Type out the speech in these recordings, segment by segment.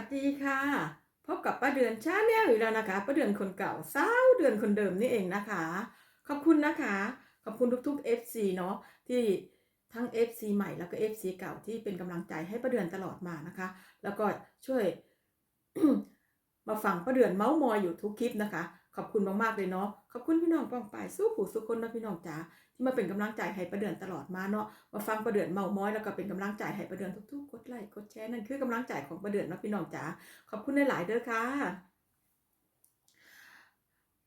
วัสดีค่ะ พบกับป้าเดือนชาแนลอีกแล้วนะคะป้าเดือนคนเก่าสาวเดือนคนเดิมนี่เองนะคะ ขอบคุณนะคะ ขอบคุณทุกๆ FC เนาะที่ทั้ง FC ใหม่แล้วก็ FC เก่าที่เป็นกำลังใจให้ป้าเดือนตลอดมานะคะ แล้วก็ช่วย มาฟังป้าเดือนเมาส์มอยอยู่ทุกคลิปนะคะ ขอบคุณมากๆเลยเนาะ ขอบคุณพี่น้องป้องปายสู้ผู้สุคนนะพี่น้องจ๋าที่มาเป็นกำลังใจให้ป้าเดือนตลอดมาเนาะ มาฟังป้าเดือนเมาส์มอยแล้วก็เป็นกำลังใจให้ป้าเดือนทุกๆกดไลค์กดแชร์นั่นคือกำลังใจของป้าเดือนนะพี่น้องจ๋า ขอบคุณหลายๆเด้อค่ะ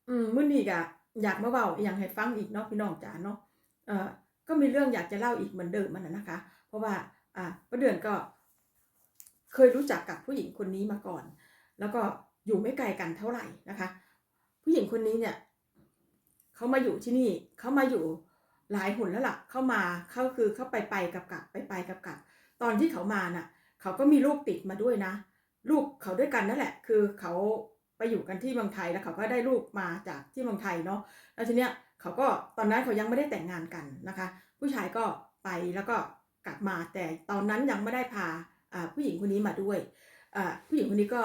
อืมมื้อนี้ก็อยากมาเว้าอย่างให้ฟังอีกเนาะพี่น้องจ๋าเนาะ เอ่อ ก็มีเรื่องอยากจะเล่าอีกเหมือนเดิมมันนะคะ เพราะว่า อ่าป้าเดือนก็ เคยรู้จักกับผู้หญิงคนนี้มาก่อน แล้วก็อยู่ไม่ไกลกันเท่าไหร่นะคะ ผู้หญิงคนนี้เนี่ยเขามาอยู่ที่นี่เขามาอยู่หลายหนแล้วล่ะ เข้ามาเขาคือเขาไปไปกับกับไปไปกับกับตอนที่เขามาน่ะ เขาก็มีลูกติดมาด้วยนะ ลูกเขาด้วยกันนั่นแหละ คือเขาไปอยู่กันที่เมืองไทยแล้วเขาก็ได้ลูกมาจากที่เมืองไทยเนาะแล้วทีเนี้ยเขาก็ตอนนั้นเขายังไม่ได้แต่งงานกันนะคะ ผู้ชายก็ไปแล้วก็กลับมาแต่ตอนนั้นยังไม่ได้พาผู้หญิงคนนี้มาด้วยผู้หญิงคนนี้ก็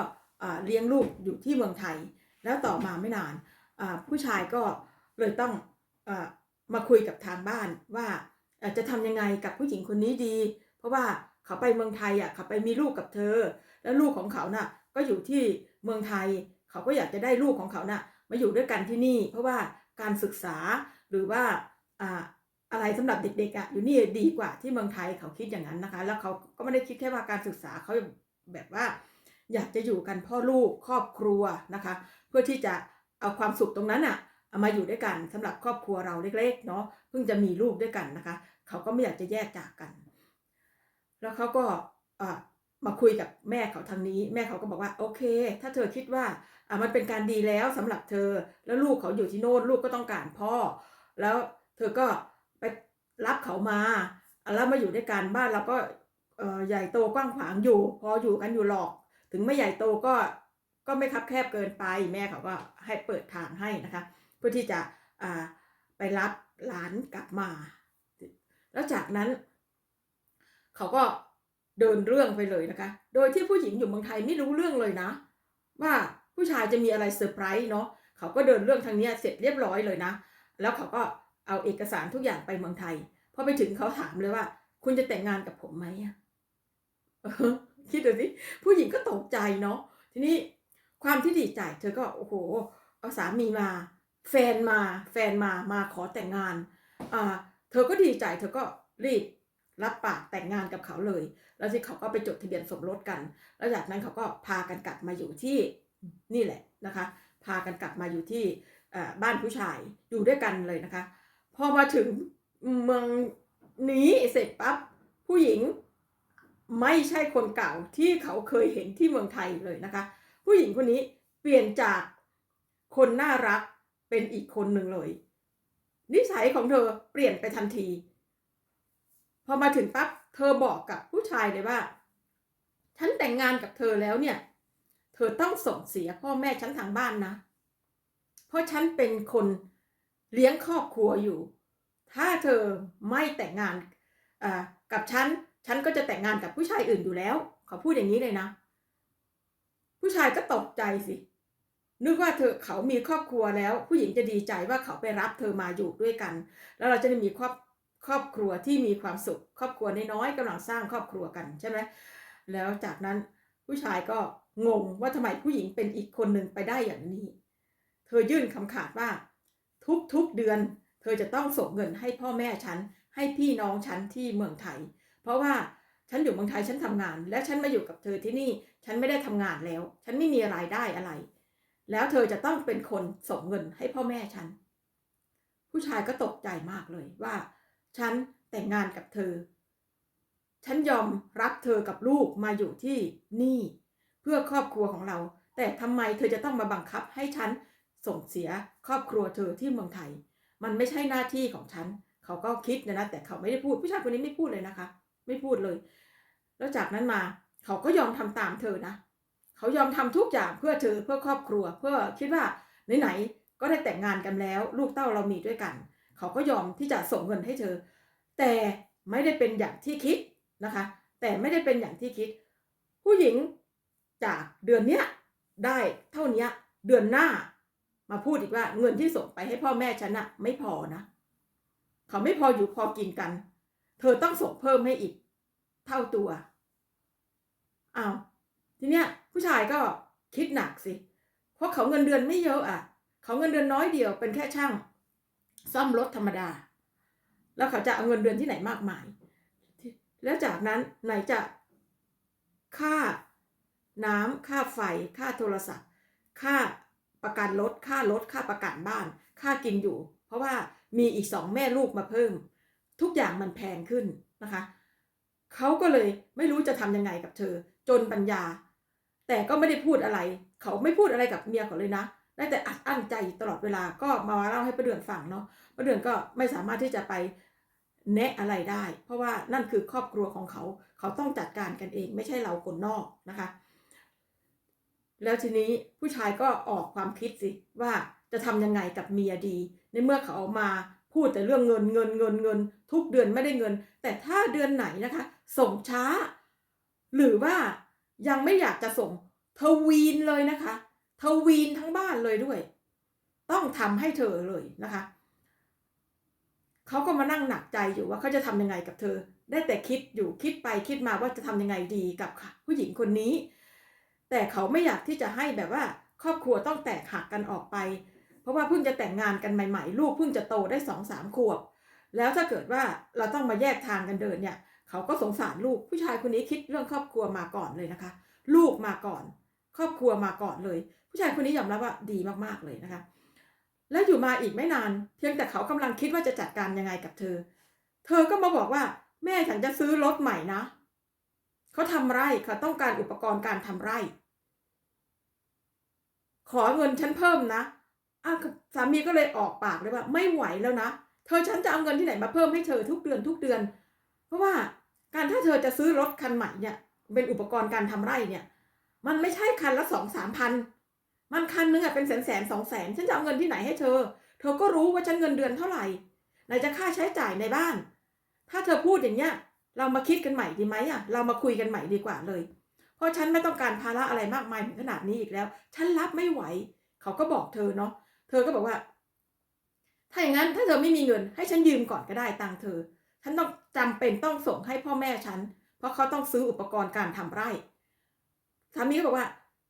เลี้ยงลูกอยู่ที่เมืองไทย แล้วต่อมาไม่นานผู้ชายก็เลยต้องอมาคุยกับทางบ้านว่าจะทำยังไงกับผู้หญิงคนนี้ดี เพราะว่าเขาไปเมืองไทยอะเขาไปมีลูกกับเธอ แล้วลูกของเขาน่ะก็อยู่ที่เมืองไทย เขาก็อยากจะได้ลูกของเขาน่ะมาอยู่ด้วยกันที่นี่ เพราะว่าการศึกษาหรือว่าอะไรสำหรับเด็กๆอะอยู่นี่ดีกว่าที่เมืองไทยเขาคิดอย่างนั้นนะคะ แล้วเขาก็ไม่ได้คิดแค่ว่าการศึกษาเขาแบบว่า อยากจะอยู่กันพ่อลูกครอบครัวนะคะ พื่อที่จะเอาความสุขตรงนั้นอะเอามาอยู่ด้วยกันสำหรับครอบครัวเราเล็กๆเนาะเพิ่งจะมีลูกด้วยกันนะคะ เขาก็ไม่อยากจะแยกจากกัน แล้วเขาก็อ่ามาคุยกับแม่เขาทางนี้ แม่เขาก็บอกว่าโอเค ถ้าเธอคิดว่าอ่ามันเป็นการดีแล้วสำหรับเธอแล้วลูกเขาอยู่ที่โน่นลูกก็ต้องการพ่อ แล้วเธอก็ไปรับเขามาอะแล้วมาอยู่ด้วยกันบ้านเราก็ใหญ่โตกว้างขวางอยู่ พออยู่กันอยู่หรอก ถึงไม่ใหญ่โตก็ ก็ไม่คับแคบเกินไปแม่เขาก็ให้เปิดทางให้นะคะ เพื่อที่จะไปรับหลานกลับมา แล้วจากนั้น เขาก็เดินเรื่องไปเลยนะคะ โดยที่ผู้หญิงอยู่เมืองไทยไม่รู้เรื่องเลยนะ ว่าผู้ชายจะมีอะไรเซอร์ไพรส์เนาะเขาก็เดินเรื่องทางนี้เสร็จเรียบร้อยเลยนะ แล้วเขาก็เอาเอกสารทุกอย่างไปเมืองไทยพอไปถึงเขาถามเลยว่า คุณจะแต่งงานกับผมไหมคิดดูสิผู้หญิงก็ตกใจเนาะทีนี้ ความที่ดีใจ เธอก็โอ้โหเอาสามีมา แฟนมา แฟนมามาขอแต่งงานอ่าเธอก็ดีใจ เธอก็รีบรับปากแต่งงานกับเขาเลย แล้วที่เขาก็ไปจดทะเบียนสมรสกัน แล้วจากนั้นเขาก็พากันกลับมาอยู่ที่นี่แหละนะคะ พากันกลับมาอยู่ที่บ้านผู้ชายอยู่ด้วยกันเลยนะคะ พอมาถึงเมืองนี้เสร็จปั๊บผู้หญิงไม่ใช่คนเก่าที่เขาเคยเห็นที่เมืองไทยเลยนะคะ ผู้หญิงคนนี้เปลี่ยนจากคนน่ารักเป็นอีกคนหนึ่งเลย นิสัยของเธอเปลี่ยนไปทันที พอมาถึงปั๊บเธอบอกกับผู้ชายเลยว่า ฉันแต่งงานกับเธอแล้วเนี่ย เธอต้องส่งเสียพ่อแม่ฉันทางบ้านนะ เพราะฉันเป็นคนเลี้ยงครอบครัวอยู่ ถ้าเธอไม่แต่งงานกับฉัน ฉันก็จะแต่งงานกับผู้ชายอื่นอยู่แล้ว เขาพูดอย่างนี้เลยนะ ผู้ชายก็ตกใจสิ นึกว่าเธอเขามีครอบครัวแล้ว ผู้หญิงจะดีใจว่าเขาไปรับเธอมาอยู่ด้วยกัน แล้วเราจะได้มีครอบครอบครัวที่มีความสุข ครอบครัวน้อยๆกำลังสร้างครอบครัวกันใช่ไหมแล้วจากนั้นผู้ชายก็งงว่าทำไมผู้หญิงเป็นอีกคนหนึ่งไปได้อย่างนี้ เธอยื่นคำขาดว่า ทุกๆเดือน เธอจะต้องส่งเงินให้พ่อแม่ฉันให้พี่น้องฉันที่เมืองไทย เพราะว่า ฉันอยู่เมืองไทยฉันทำงาน และฉันมาอยู่กับเธอที่นี่ ฉันไม่ได้ทำงานแล้ว ฉันไม่มีรายได้อะไร แล้วเธอจะต้องเป็นคนส่งเงินให้พ่อแม่ฉัน ผู้ชายก็ตกใจมากเลยว่า ฉันแต่งงานกับเธอ ฉันยอมรับเธอกับลูกมาอยู่ที่นี่ เพื่อครอบครัวของเรา แต่ทำไมเธอจะต้องมาบังคับให้ฉันส่งเสียครอบครัวเธอที่เมืองไทย มันไม่ใช่หน้าที่ของฉัน เขาก็คิดนะนะแต่เขาไม่ได้พูดผู้ชายคนนี้ไม่พูดเลยนะคะ ไม่พูดเลย แล้วจากนั้นมาเขาก็ยอมทำตามเธอนะ เขายอมทำทุกอย่างเพื่อเธอเพื่อครอบครัว เพื่อคิดว่าไหนๆก็ได้แต่งงานกันแล้ว ลูกเต้าเรามีด้วยกัน เขาก็ยอมที่จะส่งเงินให้เธอ แต่ไม่ได้เป็นอย่างที่คิดนะคะ แต่ไม่ได้เป็นอย่างที่คิด ผู้หญิงจากเดือนเนี้ยได้เท่านี้เดือนหน้า มาพูดอีกว่าเงินที่ส่งไปให้พ่อแม่ฉันอะไม่พอนะ เขาไม่พออยู่พอกินกัน เธอต้องส่งเพิ่มให้อีก เท่าตัวอ้าวทีเนี้ยผู้ชายก็คิดหนักสิ เพราะเขาเงินเดือนไม่เยอะอะ เขาเงินเดือนน้อยเดียวเป็นแค่ช่าง ซ่อมรถธรรมดา แล้วเขาจะเอาเงินเดือนที่ไหนมากมาย แล้วจากนั้นไหนจะค่าน้ำค่าไฟ ค่าโทรศัพท์ ค่าประกันรถ ค่ารถ ค่าประกันบ้าน ค่ากินอยู่ เพราะว่ามีอีกสองแม่ลูกมาเพิ่ม ทุกอย่างมันแพงขึ้นนะคะเขาก็เลยไม่รู้จะทำยังไงกับเธอ จนปัญญา แต่ก็ไม่ได้พูดอะไร เขาไม่พูดอะไรกับเมียเขาเลยนะได้แต่อัดอั้นใจตลอดเวลาก็มาเล่าให้ประเดือนฟังเนาะประเดือนก็ไม่สามารถที่จะไปแนะอะไรได้ เพราะว่านั่นคือครอบครัวของเขา เขาต้องจัดการกันเอง ไม่ใช่เราคนนอกนะคะ แล้วทีนี้ผู้ชายก็ออกความคิดสิว่าจะทำยังไงกับเมียดี ในเมื่อเขาเอามา พูดแต่เรื่องเงินเงินเงินเงิน ทุกเดือนไม่ได้เงิน แต่ถ้าเดือนไหนนะคะ ส่งช้า หรือว่ายังไม่อยากจะส่งทวีนเลยนะคะทวีนทั้งบ้านเลยด้วย ต้องทำให้เธอเลยนะคะเขาก็มานั่งหนักใจอยู่ว่าเขาจะทำยังไงกับเธอ ได้แต่คิดอยู่คิดไปคิดมาว่าจะทำยังไงดีกับผู้หญิงคนนี้ แต่เขาไม่อยากที่จะให้แบบว่า ครอบครัวต้องแตกหักกันออกไป เพราะว่าเพิ่งจะแต่งงานกันใหม่ ๆ ลูกเพิ่งจะโตได้สองสามขวบ แล้วถ้าเกิดว่าเราต้องมาแยกทางกันเดินเนี่ยเขาก็สงสารลูกผู้ชายคนนี้คิดเรื่องครอบครัวมาก่อนเลยนะคะ ลูกมาก่อน ครอบครัวมาก่อนเลย ผู้ชายคนนี้ยอมรับว่าดีมากๆเลยนะคะ แล้วอยู่มาอีกไม่นาน เพียงแต่เขากำลังคิดว่าจะจัดการยังไงกับเธอ เธอก็มาบอกว่า แม่ฉันจะซื้อรถใหม่นะเขาทำไร่เขาต้องการอุปกรณ์การทำไร่ ขอเงินฉันเพิ่มนะ อะสามีก็เลยออกปากเลยว่า ไม่ไหวแล้วนะ เธอฉันจะเอาเงินที่ไหนมาเพิ่มให้เธอทุกเดือนทุกเดือน เพราะว่าการถ้าเธอจะซื้อรถคันใหม่เนี่ย เป็นอุปกรณ์การทำไร่เนี่ย มันไม่ใช่คันละสองสามพัน มันคันนึงอะเป็นแสนแสนสองแสนฉันจะเอาเงินที่ไหนให้เธอ เธอก็รู้ว่าฉันเงินเดือนเท่าไหร่ไหนจะค่าใช้จ่ายในบ้าน ถ้าเธอพูดอย่างเงี้ยเรามาคิดกันใหม่ดีไหมอะเรามาคุยกันใหม่ดีกว่าเลย เพราะฉันไม่ต้องการภาระอะไรมากมายถึงขนาดนี้อีกแล้ว ฉันรับไม่ไหว เขาก็บอกเธอเนาะ เธอก็บอกว่า ถ้าอย่างนั้นถ้าเธอไม่มีเงิน ให้ฉันยืมก่อนก็ได้ตังเธอ ฉันต้องจำเป็นต้องส่งให้พ่อแม่ฉัน เพราะเขาต้องซื้ออุปกรณ์การทำไร่สามีก็บอกว่า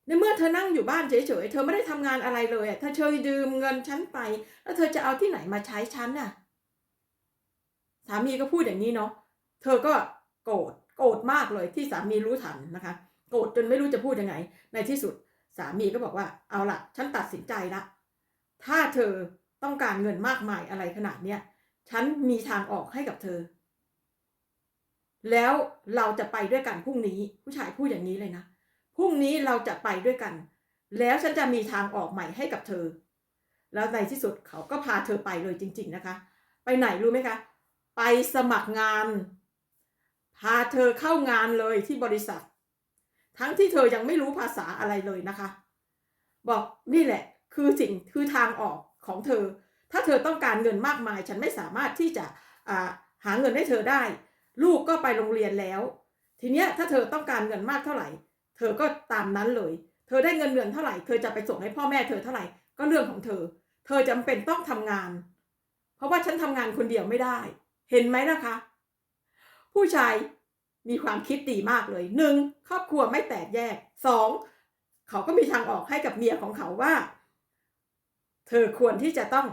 ในเมื่อเธอนั่งอยู่บ้านเฉยๆ เธอไม่ได้ทำงานอะไรเลยอะถ้าเธอยืมเงินฉันไป แล้วเธอจะเอาที่ไหนมาใช้ฉันน่ะ สามีก็พูดอย่างนี้เนาะ เธอก็โกรธ โกรธมากเลยที่สามีรู้ทันนะคะ โกรธจนไม่รู้จะพูดยังไง ในที่สุดสามีก็บอกว่า เอาละฉันตัดสินใจละ ถ้าเธอต้องการเงินมากมายอะไรขนาดเนี้ยฉันมีทางออกให้กับเธอ แล้วเราจะไปด้วยกันพรุ่งนี้ ผู้ชายพูดอย่างนี้เลยนะพรุ่งนี้เราจะไปด้วยกัน แล้วฉันจะมีทางออกใหม่ให้กับเธอ แล้วในที่สุดเขาก็พาเธอไปเลยจริง ๆนะคะ ไปไหนรู้ไหมคะ ไปสมัครงาน พาเธอเข้างานเลยที่บริษัท ทั้งที่เธอยังไม่รู้ภาษาอะไรเลยนะคะ บอกนี่แหละ คือสิ่งคือทางออกของเธอ ถ้าเธอต้องการเงินมากมาย ฉันไม่สามารถที่จะหาเงินให้เธอได้ ลูกก็ไปโรงเรียนแล้ว ทีเนี้ยถ้าเธอต้องการเงินมากเท่าไหร่ เธอก็ตามนั้นเลย เธอได้เงินเดือนเท่าไหร่เธอจะไปส่งให้พ่อแม่เธอเท่าไหร่ก็เรื่องของเธอ เธอจำเป็นต้องทำงาน เพราะว่าฉันทำงานคนเดียวไม่ได้ เห็นไหมนะคะ ผู้ชายมีความคิดดีมากเลยหนึ่งครอบครัวไม่แตกแยกสองเขาก็มีทางออกให้กับเมียของเขาว่า เธอควรที่จะต้อง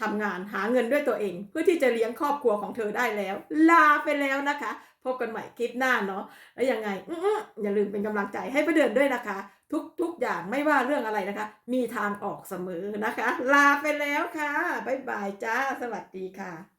ทำงานหาเงินด้วยตัวเอง เพื่อที่จะเลี้ยงครอบครัวของเธอได้แล้ว ลาไปแล้วนะคะ พบกันใหม่คลิปหน้าเนาะแล้วยังไงออๆอย่าลืมเป็นกำลังใจให้ประเดือนด้วยนะคะ ทุกทุกอย่างไม่ว่าเรื่องอะไรนะคะ มีทางออกเสมอนะคะ ลาไปแล้วค่ะบ๊ายบายจ้า สวัสดีค่ะ